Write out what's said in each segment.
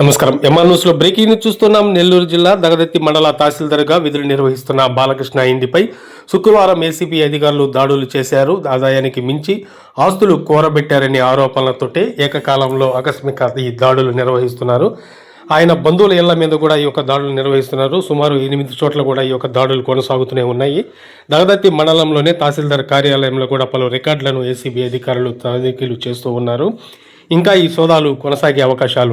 నమస్కారం. ఎంఆర్ న్యూస్లో breaking news చూస్తున్నాం. నెల్లూరు జిల్లా దగదత్తి మండల తహసీల్దార్గా విధులు నిర్వహిస్తున్న బాలకృష్ణ ఇంటిపై శుక్రవారం ఏసీబీ అధికారులు దాడులు చేశారు. ఆదాయానికి మించి ఆస్తులు కోరబెట్టారనే ఆరోపణలతోటే ఏకకాలంలో ఆకస్మిక ఈ దాడులు నిర్వహిస్తున్నారు. ఆయన బంధువుల ఇళ్ళ మీద కూడా ఈ యొక్క దాడులు నిర్వహిస్తున్నారు. సుమారు ఎనిమిది చోట్ల కూడా ఈ యొక్క దాడులు కొనసాగుతూనే ఉన్నాయి. దగదత్తి మండలంలోనే తహసీల్దార్ కార్యాలయంలో కూడా పలు రికార్డులను ఏసీబీ అధికారులు తనిఖీలు చేస్తూ ఉన్నారు. ఇంకా ఈ సోదాలు కొనసాగే అవకాశాలు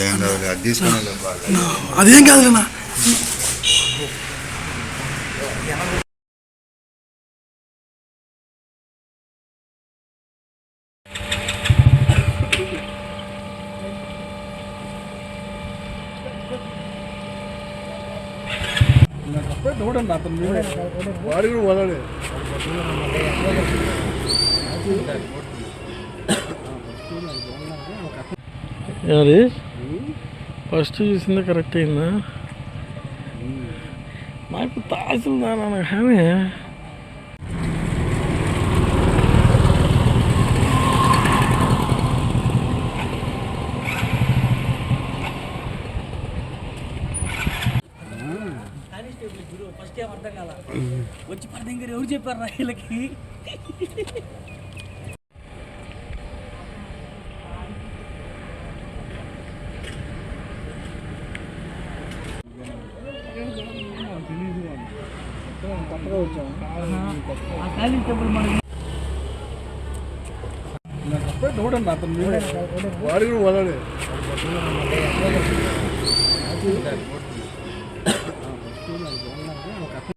అదేం రాదు అది తీసుకుని బాగా అదేం కాదులేనా చూడండి అతను వాడు కూడా వదలే అది ఫస్ట్ చూసింది కరెక్ట్ అయిందా? నాకు తహసీల్దార్ అన్న కానీ కానిస్టేబుల్ ఫస్ట్ ఏం అర్థం కాల? వచ్చి పని దగ్గర ఎవరు చెప్పారు రా వీళ్ళకి? చూడండి అతను వాడు కూడా వదలే